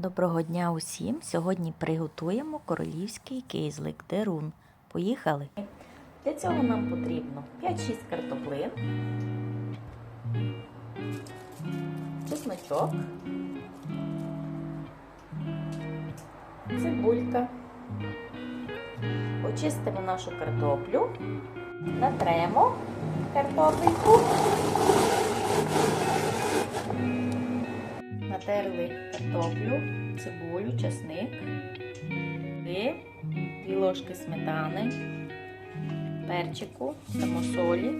Доброго дня усім! Сьогодні приготуємо королівський кейзлик дерун. Поїхали! Для цього нам потрібно 5-6 картоплин, чесночок, цибулька. Очистимо нашу картоплю, натремо картопельку. Натерли картоплю, цибулю, часник, і 2 ложки сметани, перчику, самосолі,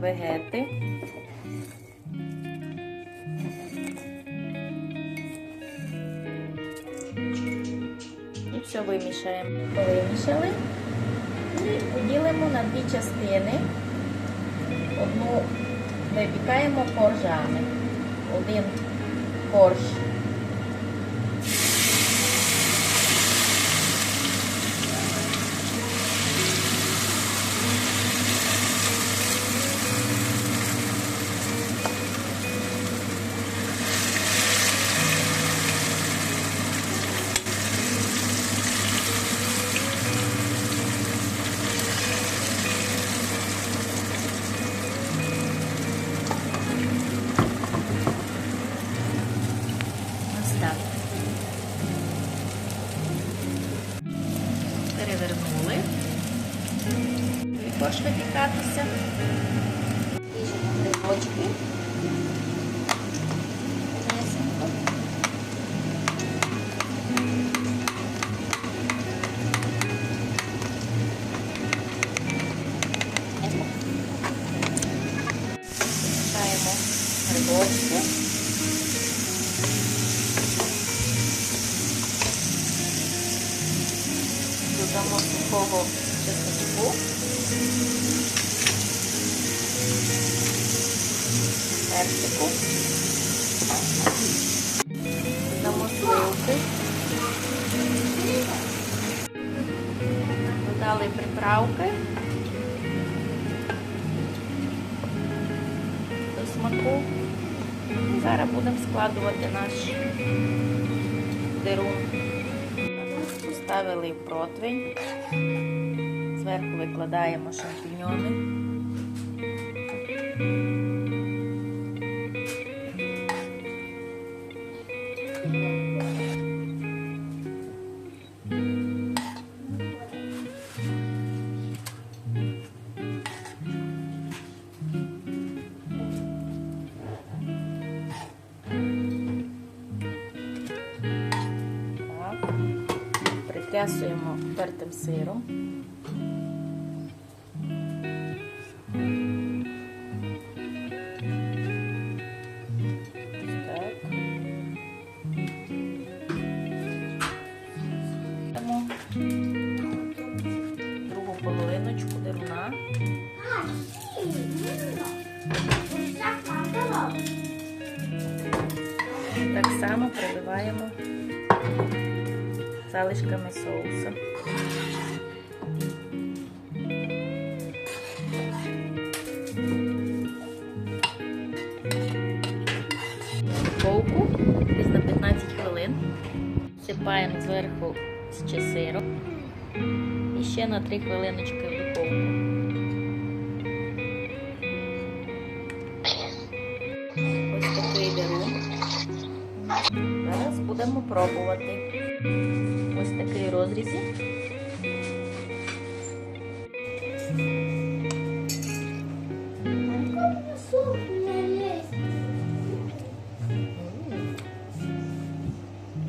вегети. І все вимішаємо. Вимішали і поділимо на дві частини. Одну випікаємо коржами Odente, Borges, так. Перевернули. Також випікатися. Ріжемо грибочки. Грибочки. Додамо сухого чесночку, перчику, додамо сливки, додали приправки до смаку. Зараз будемо складувати наш дерун. Поставили противень, зверху викладаємо шампіньони. Так. Притрясуємо тертим сиром. Другу половиночку деруна. Так само приливаємо залишками соуса. Духовку десь на 15 хвилин. Сипаємо зверху ще сиром. І ще на 3 хвилиночки в. Ось такий дерун. Зараз будемо пробувати. Ось такий розрізі.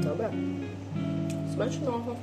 Добре. Смачного.